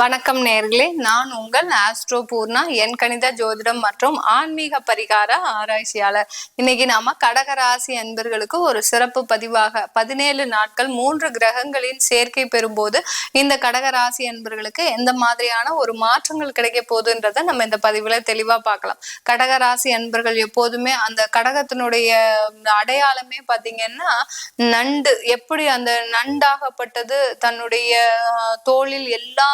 வணக்கம் நேர்களே. நான் உங்கள் ஆஸ்ட்ரோ பூர்ணா என் கணித ஜோதிடம் மற்றும் ஆன்மீக பரிகார ஆராய்ச்சியாளர். இன்னைக்கு நாம கடகராசி அன்பர்களுக்கு ஒரு சிறப்பு பதிவாக பதினேழு நாட்கள் மூன்று கிரகங்களின் சேர்க்கை பெறும்போது இந்த கடகராசி அன்பர்களுக்கு எந்த மாதிரியான ஒரு மாற்றங்கள் கிடைக்க போகுதுன்றத நம்ம இந்த பதிவுல தெளிவா பார்க்கலாம். கடகராசி அன்பர்கள் எப்போதுமே அந்த கடகத்தினுடைய அடையாளமே பார்த்தீங்கன்னா நண்டு எப்படி அந்த நண்டாகப்பட்டது தன்னுடைய தோளில் எல்லா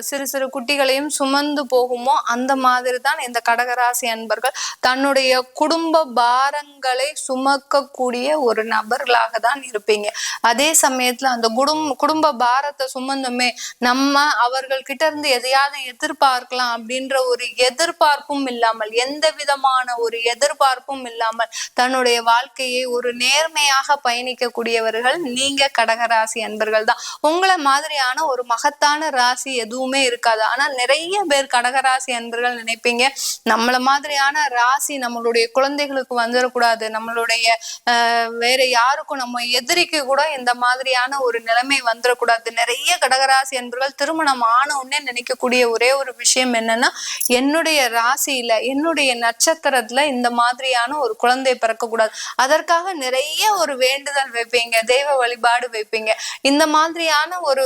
சிறு சிறு குட்டிகளையும் சுமந்து போகுமோ அந்த மாதிரி தான் இந்த கடகராசி அன்பர்கள் தன்னுடைய குடும்ப பாரங்களை சுமக்கக்கூடிய ஒரு நபர்களாக தான் இருப்பீங்க. அதே சமயத்துல அந்த குடும் குடும்ப பாரத்தை சுமந்துமே நம்ம அவர்கள் கிட்ட இருந்து எதையாவது எதிர்பார்க்கலாம் அப்படின்ற ஒரு எதிர்பார்ப்பும் இல்லாமல் எந்த விதமான ஒரு எதிர்பார்ப்பும் இல்லாமல் தன்னுடைய வாழ்க்கையை ஒரு நேர்மையாக பயணிக்கக்கூடியவர்கள் நீங்க கடகராசி அன்பர்கள் தான் உங்களை மாதிரியான ஒரு மகத்தான ராசி எதுவுமே இருக்காது. ஆனா நிறைய பேர் கடகராசி அன்பர்கள் நினைப்பீங்க. நம்மள மாதிரியான ராசி நம்மளுடைய குழந்தைகளுக்கு வந்துடக்கூடாது நம்மளுடைய ஆஹ், வேற யாருக்கும் நம்ம எதிரிக்கு கூட இந்த மாதிரியான ஒரு நிலைமை வந்துடக்கூடாது நிறைய கடகராசி அன்பர்கள் திருமணம் ஆன உடனே நினைக்கக்கூடிய ஒரே ஒரு விஷயம் என்னன்னா என்னுடைய ராசியில என்னுடைய நட்சத்திரத்துல இந்த மாதிரியான ஒரு குழந்தை பிறக்கக்கூடாது. அதற்காக நிறைய ஒரு வேண்டுதல் வைப்பீங்க. தெய்வ வழிபாடு வைப்பீங்க. இந்த மாதிரியான ஒரு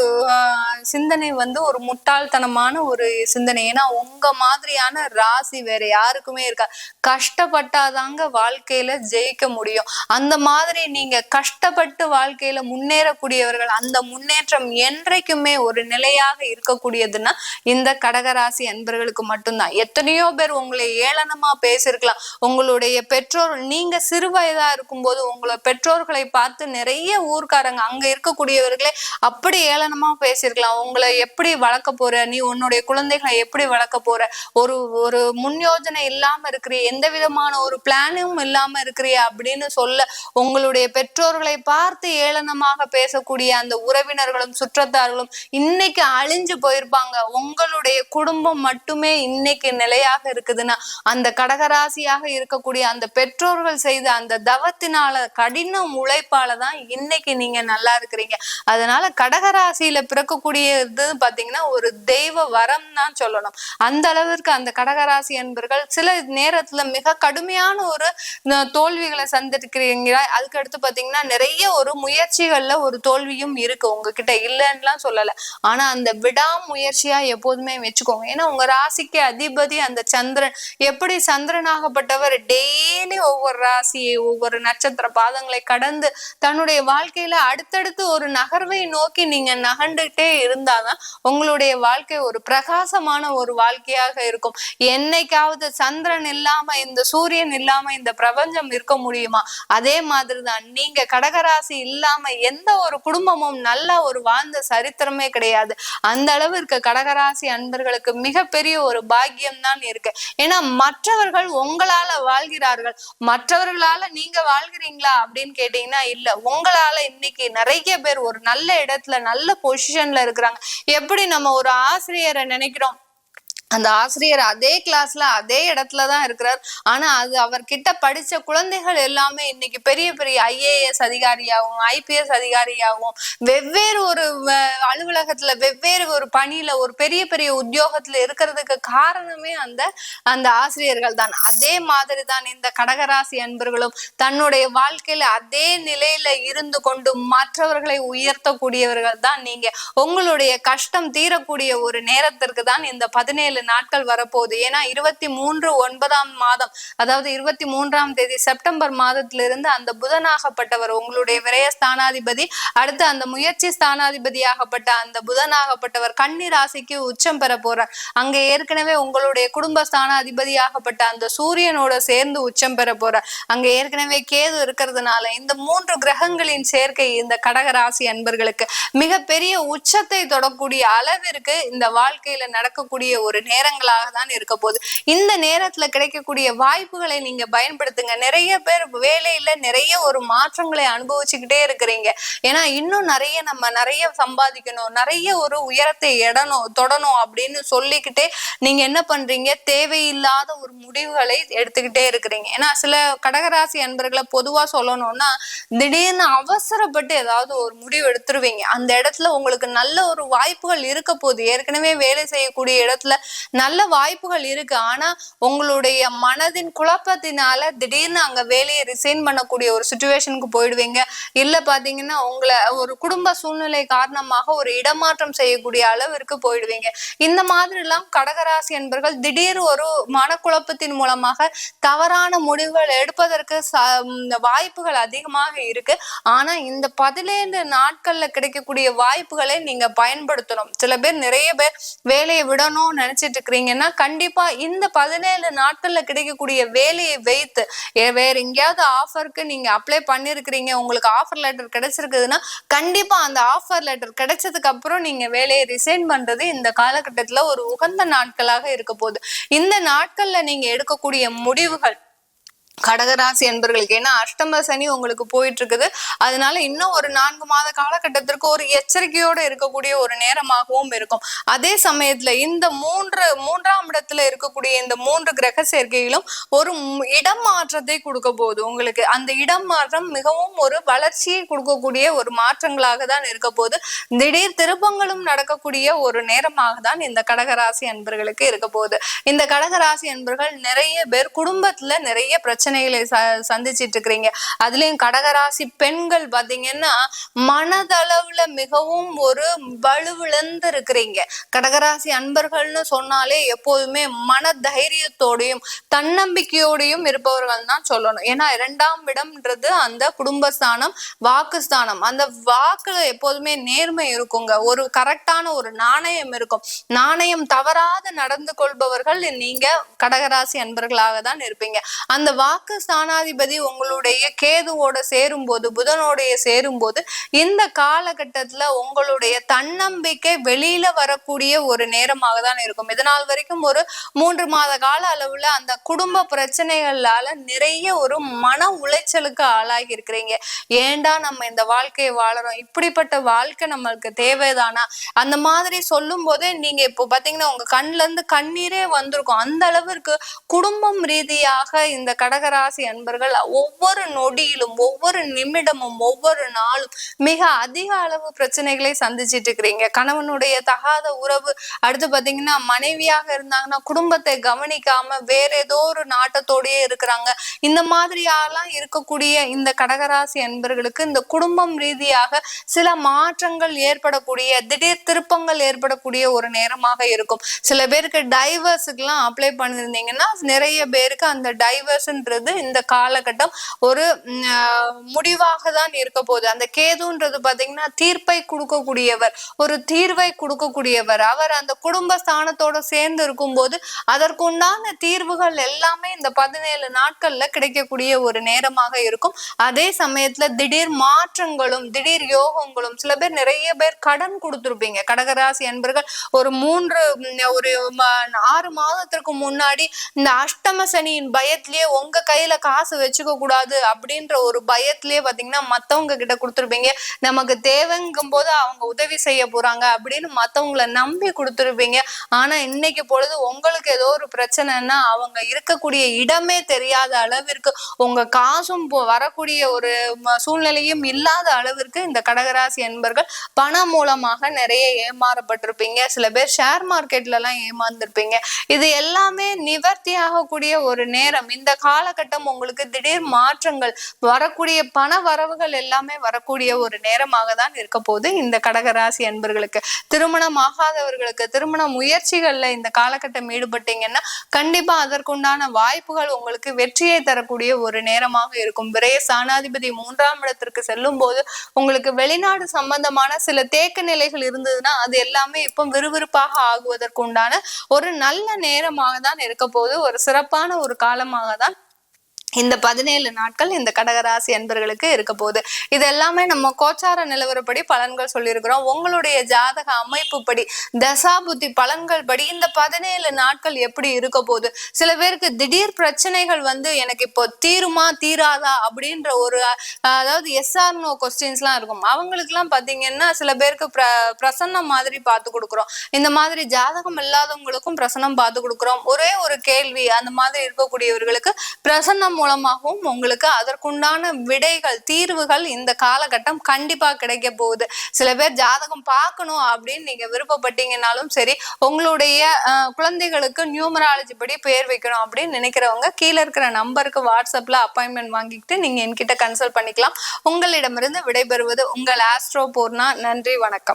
சிந்தனை வந்து ஒரு முட்டாள்தனமான ஒரு சிந்தனை. ஏன்னா உங்க மாதிரியான ராசி வேற யாருக்குமே இருக்கா? கஷ்டப்பட்டாதாங்க வாழ்க்கையில ஜெயிக்க முடியும். அந்த மாதிரி நீங்க கஷ்டப்பட்டு வாழ்க்கையில முன்னேறக்கூடியவர்கள் அந்த முன்னேற்றம் என்றைக்குமே ஒரு நிலையாக இருக்கக்கூடியதுன்னா இந்த கடகராசி அன்பர்களுக்கு மட்டும்தான். எத்தனையோ பேர் உங்களை ஏளனமா பேசியிருக்கலாம் உங்களுடைய பெற்றோர் நீங்க சிறு வயதா இருக்கும்போது உங்களை பெற்றோர்களை பார்த்து நிறைய ஊர்க்காரங்க அங்க இருக்கக்கூடியவர்களே அப்படி ஏளனமா பேசியிருக்கலாம் உங்களை எப்படி வளர்க்க போற? நீ உன்னுடைய குழந்தைகளை எப்படி வளர்க்க போற? ஒரு ஒரு முன்யோஜனை இல்லாம இருக்கிறிய எந்த விதமான ஒரு பிளானும் இல்லாம இருக்கிறிய அப்படின்னு சொல்ல உங்களுடைய பெற்றோர்களை பார்த்து ஏளனமாக பேசக்கூடிய அந்த உறவினர்களும் சுற்றத்தார்களும் இன்னைக்கு அழிஞ்சு போயிருப்பாங்க. உங்களுடைய குடும்பம் மட்டுமே இன்னைக்கு நிலையாக இருக்குதுன்னா அந்த கடகராசியாக இருக்கக்கூடிய அந்த பெற்றோர்கள் செய்த அந்த தவத்தினால கடின உழைப்பால தான் இன்னைக்கு நீங்க நல்லா இருக்கிறீங்க. அதனால கடகராசியில பிறக்கக்கூடிய பிறக்கக்கூடியது பாத்தீங்கன்னா ஒரு தெய்வ வரம் தான் சொல்லணும். அந்த அளவிற்கு அந்த கடகராசி என்பர்கள் சில நேரத்துல மிக கடுமையான ஒரு தோல்விகளை சந்திருக்கிறீங்க அதுக்கு அடுத்து பாத்தீங்கன்னா நிறைய ஒரு முயற்சிகள்ல ஒரு தோல்வியும் இருக்கு. உங்ககிட்ட இல்லைன்னுலாம் சொல்லல. ஆனா அந்த விடாமுயற்சியா எப்போதுமே வச்சுக்கோங்க. ஏன்னா உங்க ராசிக்கு அதிபதி அந்த சந்திரன். எப்படி சந்திரனாகப்பட்டவர்? டெய்லி ஒவ்வொரு ராசியை ஒவ்வொரு நட்சத்திர பாதங்களை கடந்து தன்னுடைய வாழ்க்கையில அடுத்தடுத்து ஒரு நகர்வை நோக்கி நீங்க நகண்டுட்டே இருந்தாதான் உங்களுடைய வாழ்க்கை ஒரு பிரகாசமான ஒரு வாழ்க்கையாக இருக்கும். என்னைக்காவது சந்திரன் இல்லாம இந்த சூரியன் இல்லாம இந்த பிரபஞ்சம் இருக்க முடியுமா? அதே மாதிரிதான் நீங்க கடகராசி இல்லாம எந்த ஒரு குடும்பமும் நல்ல ஒரு வாழ்ந்த சரித்திரமே கிடையாது. அந்த அளவிற்கு கடகராசி அன்பர்களுக்கு மிகப்பெரிய ஒரு பாக்கியம் தான் இருக்கு. ஏன்னா மற்றவர்கள் உங்களால வாழ்கிறார்கள். மற்றவர்களால நீங்க வாழ்கிறீங்களா அப்படின்னு கேட்டீங்கன்னா இல்ல. உங்களால இன்னைக்கு நிறைய பேர் ஒரு நல்ல இடத்துல நல்ல பொசிஷன்ல இருக்கிறாங்க எப்படி நம்ம ஒரு ஆசிரியரை நினைக்கிறோம்? அந்த ஆசிரியர் அதே கிளாஸ்ல அதே இடத்துல தான் இருக்கிறார். ஆனா அது அவர்கிட்ட படிச்ச குழந்தைகள் எல்லாமே இன்னைக்கு பெரிய பெரிய ஐஏஎஸ் அதிகாரியாகவும் ஐபிஎஸ் அதிகாரியாகவும் வெவ்வேறு ஒரு அலுவலகத்துல வெவ்வேறு ஒரு பணியில ஒரு பெரிய பெரிய உத்தியோகத்துல இருக்கிறதுக்கு காரணமே அந்த அந்த ஆசிரியர்கள் தான். அதே மாதிரி தான் இந்த கடகராசி அன்பர்களும் தன்னுடைய வாழ்க்கையில அதே நிலையில இருந்து கொண்டு மற்றவர்களை உயர்த்தக்கூடியவர்கள் தான் நீங்க. உங்களுடைய கஷ்டம் தீரக்கூடிய ஒரு நேரத்திற்கு தான் இந்த பதினேழு நாட்கள் வரப்போகுது. ஏன்னா இருபத்தி மூன்று ஒன்பதாம் மாதம் அதாவது இருபத்தி மூன்றாம் தேதி செப்டம்பர் மாதத்திலிருந்து அந்த புதனாகப்பட்டவர் உங்களுடைய விரய ஸ்தானாதிபதி அடுத்து அந்த முயற்சி ஸ்தானாதிபதியாகப்பட்ட அந்த புதனாகப்பட்டவர் கன்னி ராசிக்கு உச்சம் பெற போறார். அங்க ஏற்கனவே உங்களுடைய குடும்ப ஸ்தானாதிபதியாகப்பட்ட அந்த சூரியனோட சேர்ந்து உச்சம் பெற போறார். அங்க ஏற்கனவே கேது இருக்கிறதுனால இந்த மூன்று கிரகங்களின் சேர்க்கை இந்த கடகராசி அன்பர்களுக்கு மிகப்பெரிய உச்சத்தை தொடக்கூடிய அளவிற்கு இந்த வாழ்க்கையில நடக்கக்கூடிய ஒரு நேரங்களாக தான் இருக்க போகுது. இந்த நேரத்துல கிடைக்கக்கூடிய வாய்ப்புகளை நீங்க பயன்படுத்துங்க. நிறைய பேர் வேலையில நிறைய ஒரு மாற்றங்களை அனுபவிச்சுக்கிட்டே இருக்கிறீங்க. ஏன்னா இன்னும் நிறைய நம்ம நிறைய சம்பாதிக்கணும் நிறைய ஒரு உயரத்தை எடணும் தொடணும் அப்படின்னு சொல்லிக்கிட்டே நீங்க என்ன பண்றீங்க? தேவையில்லாத ஒரு முடிவுகளை எடுத்துக்கிட்டே இருக்கிறீங்க. ஏன்னா சில கடகராசி அன்பர்களை பொதுவா சொல்லணும்னா திடீர்னு அவசரப்பட்டு ஏதாவது ஒரு முடிவு எடுத்துருவீங்க. அந்த இடத்துல உங்களுக்கு நல்ல ஒரு வாய்ப்புகள் இருக்க போகுது. ஏற்கனவே வேலை செய்யக்கூடிய இடத்துல நல்ல வாய்ப்புகள் இருக்கு. ஆனா உங்களுடைய மனதின் குழப்பத்தினால திடீர்னு அங்க வேலையை ரிசைன் பண்ணக்கூடிய ஒரு சுச்சுவேஷனுக்கு போயிடுவீங்க. இல்ல பாத்தீங்கன்னா உங்களை ஒரு குடும்ப சூழ்நிலை காரணமாக ஒரு இடமாற்றம் செய்யக்கூடிய அளவிற்கு போயிடுவீங்க. இந்த மாதிரி எல்லாம் கடகராசி என்பர்கள் திடீர் ஒரு மனக்குழப்பத்தின் மூலமாக தவறான முடிவுகள் எடுப்பதற்கு வாய்ப்புகள் அதிகமாக இருக்கு. ஆனா இந்த பதினேழு நாட்கள்ல கிடைக்கக்கூடிய வாய்ப்புகளை நீங்க பயன்படுத்தணும். சில பேர் நிறைய பேர் வேலையை விடணும்னு நினைச்சு நினைச்சிட்டு இருக்கிறீங்கன்னா கண்டிப்பா இந்த பதினேழு நாட்கள்ல கிடைக்கக்கூடிய வேலையை வைத்து வேற எங்கேயாவது ஆஃபருக்கு நீங்க அப்ளை பண்ணிருக்கிறீங்க உங்களுக்கு ஆஃபர் லெட்டர் கிடைச்சிருக்குதுன்னா கண்டிப்பா அந்த ஆஃபர் லெட்டர் கிடைச்சதுக்கு அப்புறம் நீங்க வேலையை ரிசைன் பண்றது இந்த காலகட்டத்துல ஒரு உகந்த நாட்களாக இருக்க போகுது. இந்த நாட்கள்ல நீங்க எடுக்கக்கூடிய முடிவுகள் கடகராசி என்பர்களுக்கு ஏன்னா அஷ்டம சனி உங்களுக்கு போயிட்டு இருக்குது அதனால இன்னும் ஒரு நான்கு மாத காலகட்டத்திற்கு ஒரு எச்சரிக்கையோட இருக்கக்கூடிய ஒரு நேரமாகவும் இருக்கும். அதே சமயத்துல இந்த மூன்று மூன்றாம் இடத்துல இருக்கக்கூடிய இந்த மூன்று கிரக சேர்க்கையிலும் ஒரு இடம் மாற்றத்தை கொடுக்க போகுது. உங்களுக்கு அந்த இடம் மாற்றம் மிகவும் ஒரு வளர்ச்சியை கொடுக்கக்கூடிய ஒரு மாற்றங்களாக தான் இருக்க போது திடீர் திருப்பங்களும் நடக்கக்கூடிய ஒரு நேரமாக தான் இந்த கடகராசி அன்பர்களுக்கு இருக்க போகுது. இந்த கடகராசி அன்பர்கள் நிறைய பேர் குடும்பத்துல நிறைய பிரச்சனை பிரச்சனைகளை ச சந்திச்சிட்டு இருக்கிறீங்க அதுலயும் கடகராசி பெண்கள் பாத்தீங்கன்னா மனதளவுல மிகவும் ஒரு வலுவிழந்து இருக்கிறீங்க கடகராசி அன்பர்கள்னு சொன்னாலே எப்போதுமே மன தைரியத்தோடையும் தன்னம்பிக்கையோடையும் இருப்பவர்கள் தான் சொல்லணும். ஏன்னா இரண்டாம் இடம்ன்றது அந்த குடும்பஸ்தானம் வாக்குஸ்தானம். அந்த வாக்குல எப்போதுமே நேர்மை இருக்குங்க. ஒரு கரெக்டான ஒரு நாணயம் இருக்கும். நாணயம் தவறாத நடந்து கொள்பவர்கள் நீங்க கடகராசி அன்பர்களாக தான் இருப்பீங்க. அந்த வாக்கு ஸ்தானாதிபதி உங்களுடைய கேதுவோட சேரும்போது புதனோடைய சேரும்போது இந்த காலகட்டத்துல உங்களுடைய தன்னம்பிக்கை வெளியில வரக்கூடிய ஒரு நேரமாக தான் இருக்கும். இதனால் வரைக்கும் ஒரு மூன்று மாத கால அளவுல அந்த குடும்ப பிரச்சனைகளால நிறைய ஒரு மன உளைச்சலுக்கு ஆளாகி இருக்கிறீங்க. ஏன்டா நம்ம இந்த வாழ்க்கையை வாழறோம்? இப்படிப்பட்ட வாழ்க்கை நம்மளுக்கு தேவைதானா? அந்த மாதிரி சொல்லும் போதே நீங்க இப்போ பாத்தீங்கன்னா உங்க கண்ணுல இருந்து கண்ணீரே வந்திருக்கும். அந்த அளவிற்கு குடும்பம் ரீதியாக இந்த கடகராசி அன்பர்கள் ஒவ்வொரு நொடியிலும் ஒவ்வொரு நிமிடமும் ஒவ்வொரு நாளும் மிக அதிக அளவு பிரச்சனைகளை சந்திச்சிட்டு இருக்கிறீங்க. கணவனுடைய தகாத உறவு அடுத்து பாத்தீங்கன்னா மனைவியாக இருந்தாங்கன்னா குடும்பத்தை கவனிக்காம வேற ஏதோ ஒரு நாட்டத்தோடயே இருக்கிறாங்க. இந்த மாதிரியாலாம் இருக்கக்கூடிய இந்த கடகராசி அன்பர்களுக்கு இந்த குடும்பம் ரீதியாக சில மாற்றங்கள் ஏற்படக்கூடிய திடீர் திருப்பங்கள் ஏற்படக்கூடிய ஒரு நேரமாக இருக்கும். சில பேருக்கு டைவர்ஸுக்கெல்லாம் அப்ளை பண்ணியிருந்தீங்கன்னா நிறைய பேருக்கு அந்த அப்படின்றது இந்த காலகட்டம் ஒரு முடிவாக தான் இருக்க போகுது. அந்த கேதுன்றது பாத்தீங்கன்னா தீர்ப்பை கொடுக்கக்கூடியவர். ஒரு தீர்வை கொடுக்கக்கூடியவர். அவர் அந்த குடும்ப ஸ்தானத்தோட சேர்ந்து இருக்கும்போது அதற்குண்டான தீர்வுகள் எல்லாமே இந்த பதினேழு நாட்கள்ல கிடைக்கக்கூடிய ஒரு நேரமாக இருக்கும். அதே சமயத்துல திடீர் மாற்றங்களும் திடீர் யோகங்களும் சில பேர் நிறைய பேர் கடன் கொடுத்துருப்பீங்க. கடகராசி என்பர்கள் ஒரு மூன்று ஒரு ஆறு மாதத்திற்கு முன்னாடி இந்த அஷ்டம சனியின் பயத்திலேயே உங்க கையில காசு வச்சுக்க கூடாது அப்படின்ற ஒரு பயத்திலேயே பாத்தீங்கன்னா மத்தவங்க கிட்ட கொடுத்துருப்பீங்க. நமக்கு தேவைங்கும் போது அவங்க உதவி செய்ய போறாங்க அப்படின்னு மத்தவங்களை நம்பி கொடுத்துருப்பீங்க. ஆனா இன்னைக்கு பொழுது உங்களுக்கு ஏதோ ஒரு பிரச்சனைன்னா அவங்க இருக்கக்கூடிய இடமே தெரியாத அளவிற்கு உங்க காசும் போ- வரக்கூடிய ஒரு சூழ்நிலையும் இல்லாத அளவிற்கு இந்த கடகராசி என்பர்கள் பணம் மூலமாக நிறைய ஏமாறப்பட்டிருப்பீங்க. சில பேர் ஷேர் மார்க்கெட்ல எல்லாம் ஏமாந்துருப்பீங்க. இது எல்லாமே நிவர்த்தி ஆகக்கூடிய ஒரு நேரம். இந்த கால காலகட்டம் உங்களுக்கு திடீர் மாற்றங்கள் வரக்கூடிய பண வரவுகள் எல்லாமே வரக்கூடிய ஒரு நேரமாக தான் இருக்க போது இந்த கடகராசி அன்பர்களுக்கு திருமணம் ஆகாதவர்களுக்கு திருமண முயற்சிகள்ல இந்த காலகட்டம் ஈடுபட்டீங்கன்னா கண்டிப்பா அதற்குண்டான வாய்ப்புகள் உங்களுக்கு வெற்றியை தரக்கூடிய ஒரு நேரமாக இருக்கும். விரைய சாணாதிபதி மூன்றாம் இடத்திற்கு செல்லும் போது உங்களுக்கு வெளிநாடு சம்பந்தமான சில தேக்க நிலைகள் இருந்ததுன்னா அது எல்லாமே இப்போ விறுவிறுப்பாக ஆகுவதற்குண்டான ஒரு நல்ல நேரமாக தான் இருக்க போது ஒரு சிறப்பான ஒரு காலமாக தான் இந்த பதினேழு நாட்கள் இந்த கடகராசி அன்பர்களுக்கு இருக்க போகுது. இது எல்லாமே நம்ம கோச்சார நிலவரப்படி பலன்கள் சொல்லியிருக்கிறோம். உங்களுடைய ஜாதக அமைப்புப்படி தசாபுத்தி பலன்கள் படி இந்த பதினேழு நாட்கள் எப்படி இருக்க போகுது? சில பேருக்கு திடீர் பிரச்சனைகள் வந்து எனக்கு இப்போ தீருமா தீராதா அப்படின்ற ஒரு அதாவது எஸ்ஆர் நோ கொஸ்டின்ஸ்லாம் இருக்கும். அவங்களுக்குலாம் பார்த்தீங்கன்னா சில பேருக்கு பிர பிரசன்னம் மாதிரி பார்த்து கொடுக்குறோம். இந்த மாதிரி ஜாதகம் இல்லாதவங்களுக்கும் பிரசன்னம் பார்த்து கொடுக்குறோம். ஒரே ஒரு கேள்வி அந்த மாதிரி இருக்கக்கூடியவர்களுக்கு பிரசன்னம் மூலமாகவும் உங்களுக்கு அதற்குண்டான விடைகள் தீர்வுகள் இந்த காலகட்டம் கண்டிப்பா கிடைக்க போகுது. சில பேர் ஜாதகம் பார்க்கணும் அப்படின்னு நீங்க விருப்பப்பட்டீங்கன்னாலும் சரி உங்களுடைய குழந்தைகளுக்கு நியூமராலஜி படி பேர் வைக்கணும் அப்படின்னு நினைக்கிறவங்க கீழே இருக்கிற நம்பருக்கு வாட்ஸ்அப்ல அப்பாயின்மெண்ட் வாங்கிக்கிட்டு நீங்க என்கிட்ட கன்சல்ட் பண்ணிக்கலாம். உங்களிடமிருந்து விடைபெறுவது உங்கள் ஆஸ்ட்ரோ பூர்ணா. நன்றி வணக்கம்.